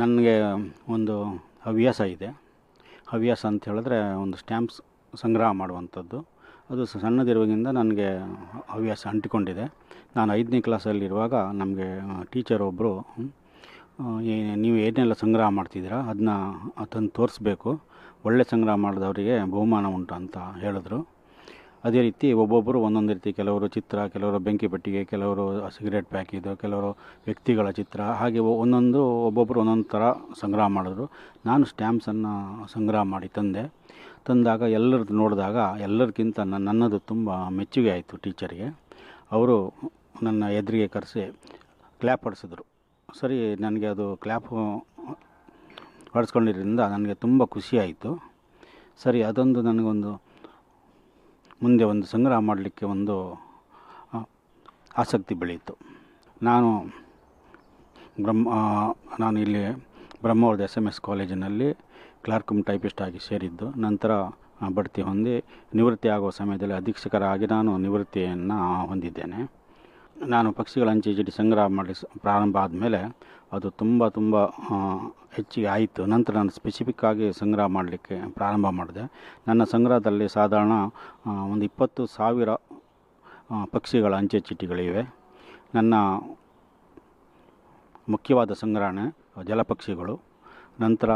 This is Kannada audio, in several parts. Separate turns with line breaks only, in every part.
ನನಗೆ ಒಂದು ಹವ್ಯಾಸ ಇದೆ. ಹವ್ಯಾಸ ಅಂತ ಹೇಳಿದ್ರೆ ಒಂದು ಸ್ಟ್ಯಾಂಪ್ಸ್ ಸಂಗ್ರಹ ಮಾಡುವಂಥದ್ದು. ಅದು ಸಣ್ಣದಿರುವಾಗಿಂದ ನನಗೆ ಹವ್ಯಾಸ ಅಂಟಿಕೊಂಡಿದೆ. ನಾನು ಐದನೇ ಕ್ಲಾಸಲ್ಲಿರುವಾಗ ನಮಗೆ ಟೀಚರ್ ಒಬ್ಬರು ನೀವು ಏನೆಲ್ಲ ಸಂಗ್ರಹ ಮಾಡ್ತಿದ್ದೀರಾ, ಅದನ್ನ ಅದನ್ನು ತೋರಿಸ್ಬೇಕು. ಒಳ್ಳೆ ಸಂಗ್ರಹ ಮಾಡಿದವರಿಗೆ ಬಹುಮಾನ ಉಂಟು ಅಂತ ಹೇಳಿದ್ರು. ಅದೇ ರೀತಿ ಒಬ್ಬೊಬ್ಬರು ಒಂದೊಂದು ರೀತಿ ಕೆಲವರು ಚಿತ್ರ, ಕೆಲವರು ಬೆಂಕಿ ಪೆಟ್ಟಿಗೆ, ಕೆಲವರು ಸಿಗರೇಟ್ ಪ್ಯಾಕಿದು ಕೆಲವರು ವ್ಯಕ್ತಿಗಳ ಚಿತ್ರ, ಹಾಗೆ ಒಂದೊಂದು ಒಬ್ಬೊಬ್ಬರು ಒಂದೊಂದು ಥರ ಸಂಗ್ರಹ ಮಾಡಿದ್ರು. ನಾನು ಸ್ಟ್ಯಾಂಪ್ಸನ್ನು ಸಂಗ್ರಹ ಮಾಡಿ ತಂದೆ. ತಂದಾಗ ಎಲ್ಲರದ್ದು ನೋಡಿದಾಗ ಎಲ್ಲರಿಗಿಂತ ನನ್ನ ನನ್ನದು ತುಂಬ ಮೆಚ್ಚುಗೆ ಆಯಿತು ಟೀಚರಿಗೆ. ಅವರು ನನ್ನ ಎದುರಿಗೆ ಕರೆಸಿ ಕ್ಲ್ಯಾಪ್ ಹೊಡೆಸಿದ್ರು. ಸರಿ, ನನಗೆ ಅದು ಕ್ಲ್ಯಾಪ್ ಹೊಡೆಸ್ಕೊಂಡಿದ್ದರಿಂದ ನನಗೆ ತುಂಬ ಖುಷಿಯಾಯಿತು ಸರಿ, ಅದೊಂದು ನನಗೊಂದು ಮುಂದೆ ಒಂದು ಸಂಗ್ರಹ ಮಾಡಲಿಕ್ಕೆ ಒಂದು ಆಸಕ್ತಿ ಬೆಳೆಯಿತು. ನಾನು ಬ್ರಹ್ಮ ನಾನು ಇಲ್ಲಿ ಬ್ರಹ್ಮವರದ ಎಸ್ ಎಂ ಎಸ್ ಕಾಲೇಜಿನಲ್ಲಿ ಕ್ಲಾರ್ಕಮ್ ಕಮ್ ಟೈಪಿಸ್ಟ್ ಆಗಿ ಸೇರಿದ್ದು. ನಂತರ ಬಡ್ತಿ ಹೊಂದಿ ನಿವೃತ್ತಿ ಆಗುವ ಸಮಯದಲ್ಲಿ ಅಧೀಕ್ಷಕರಾಗಿ ನಾನು ನಿವೃತ್ತಿಯನ್ನು ಹೊಂದಿದ್ದೇನೆ. ನಾನು ಪಕ್ಷಿಗಳ ಅಂಚೆ ಚೀಟಿ ಸಂಗ್ರಹ ಮಾಡಿ ಪ್ರಾರಂಭ ಆದಮೇಲೆ ಅದು ತುಂಬ ತುಂಬ ಹೆಚ್ಚಿಗೆ ಆಯಿತು. ನಂತರ ನಾನು ಸ್ಪೆಸಿಫಿಕ್ ಆಗಿ ಸಂಗ್ರಹ ಮಾಡಲಿಕ್ಕೆ ಪ್ರಾರಂಭ ಮಾಡಿದೆ. ನನ್ನ ಸಂಗ್ರಹದಲ್ಲಿ ಸಾಧಾರಣ ಒಂದು ಇಪ್ಪತ್ತು ಸಾವಿರ ಪಕ್ಷಿಗಳ ಅಂಚೆ ಚೀಟಿಗಳಿವೆ. ನನ್ನ ಮುಖ್ಯವಾದ ಸಂಗ್ರಹಣೆ ಜಲಪಕ್ಷಿಗಳು, ನಂತರ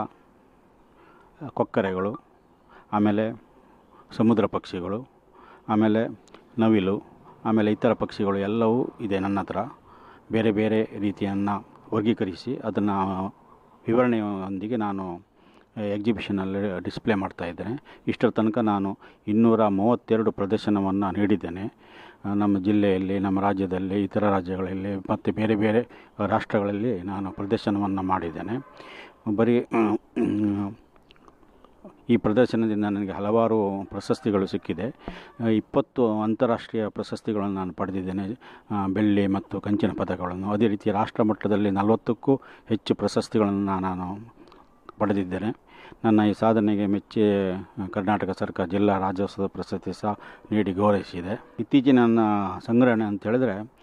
ಕೊಕ್ಕರೆಗಳು, ಆಮೇಲೆ ಸಮುದ್ರ ಪಕ್ಷಿಗಳು, ಆಮೇಲೆ ನವಿಲು ಆಮೇಲೆ ಇತರ ಪಕ್ಷಿಗಳು ಎಲ್ಲವೂ ಇದೆ ನನ್ನ ಹತ್ರ. ಬೇರೆ ಬೇರೆ ರೀತಿಯನ್ನು ವರ್ಗೀಕರಿಸಿ ಅದನ್ನು ವಿವರಣೆಯೊಂದಿಗೆ ನಾನು ಎಕ್ಸಿಬಿಷನಲ್ಲಿ ಡಿಸ್ಪ್ಲೇ ಮಾಡ್ತಾ ಇದ್ದೇನೆ. ಇಷ್ಟರ ತನಕ ನಾನು ಇನ್ನೂರ ಮೂವತ್ತೆರಡು ಪ್ರದರ್ಶನವನ್ನು ನೀಡಿದ್ದೇನೆ. ನಮ್ಮ ಜಿಲ್ಲೆಯಲ್ಲಿ, ನಮ್ಮ ರಾಜ್ಯದಲ್ಲಿ, ಇತರ ರಾಜ್ಯಗಳಲ್ಲಿ ಮತ್ತು ಬೇರೆ ಬೇರೆ ರಾಷ್ಟ್ರಗಳಲ್ಲಿ ನಾನು ಪ್ರದರ್ಶನವನ್ನು ಮಾಡಿದ್ದೇನೆ. ಬರೀ ಈ ಪ್ರದರ್ಶನದಿಂದ ನನಗೆ ಹಲವಾರು ಪ್ರಶಸ್ತಿಗಳು ಸಿಕ್ಕಿದೆ. ಇಪ್ಪತ್ತು ಅಂತಾರಾಷ್ಟ್ರೀಯ ಪ್ರಶಸ್ತಿಗಳನ್ನು ನಾನು ಪಡೆದಿದ್ದೇನೆ. ಬೆಳ್ಳಿ ಮತ್ತು ಕಂಚಿನ ಪದಕಗಳನ್ನು. ಅದೇ ರೀತಿ ರಾಷ್ಟ್ರ ಮಟ್ಟದಲ್ಲಿ ನಲವತ್ತಕ್ಕೂ ಹೆಚ್ಚು ಪ್ರಶಸ್ತಿಗಳನ್ನು ನಾನು ಪಡೆದಿದ್ದೇನೆ. ನನ್ನ ಈ ಸಾಧನೆಗೆ ಮೆಚ್ಚಿ ಕರ್ನಾಟಕ ಸರ್ಕಾರ ಜಿಲ್ಲಾ ರಾಜ್ಯೋತ್ಸವ ಪ್ರಶಸ್ತಿ ಸಹ ನೀಡಿ ಗೌರವಿಸಿದೆ. ಇತ್ತೀಚಿನ ನನ್ನ ಸಂಗ್ರಹಣೆ ಅಂತ ಹೇಳಿದ್ರೆ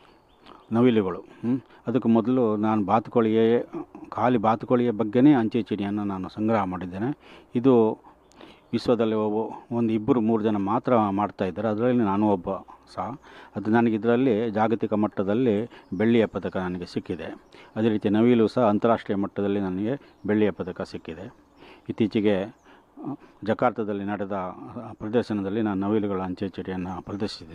ನವಿಲುಗಳು ಅದಕ್ಕೆ ಮೊದಲು ನಾನು ಬಾತುಕೋಳಿಯೇ ಖಾಲಿ ಬಾತುಕೋಳಿಯ ಬಗ್ಗೆನೇ ಅಂಚೆ ಚೀಟಿಯನ್ನು ನಾನು ಸಂಗ್ರಹ ಮಾಡಿದ್ದೇನೆ. ಇದು ವಿಶ್ವದಲ್ಲಿ ಒಬ್ಬ, ಒಂದು ಇಬ್ಬರು, ಮೂರು ಜನ ಮಾತ್ರ ಮಾಡ್ತಾ ಇದ್ದಾರೆ. ಅದರಲ್ಲಿ ನಾನು ಒಬ್ಬ ಸಹ. ಅದು ನನಗೆ ಇದರಲ್ಲಿ ಜಾಗತಿಕ ಮಟ್ಟದಲ್ಲಿ ಬೆಳ್ಳಿಯ ಪದಕ ನನಗೆ ಸಿಕ್ಕಿದೆ. ಅದೇ ರೀತಿ ನವಿಲು ಸಹ ಅಂತಾರಾಷ್ಟ್ರೀಯ ಮಟ್ಟದಲ್ಲಿ ನನಗೆ ಬೆಳ್ಳಿಯ ಪದಕ ಸಿಕ್ಕಿದೆ. ಇತ್ತೀಚೆಗೆ ಜಕಾರ್ತದಲ್ಲಿ ನಡೆದ ಪ್ರದರ್ಶನದಲ್ಲಿ ನಾನು ನವಿಲುಗಳ ಅಂಚೆ ಚೀಟಿಯನ್ನು ಪ್ರದರ್ಶಿಸಿದ್ದೇನೆ.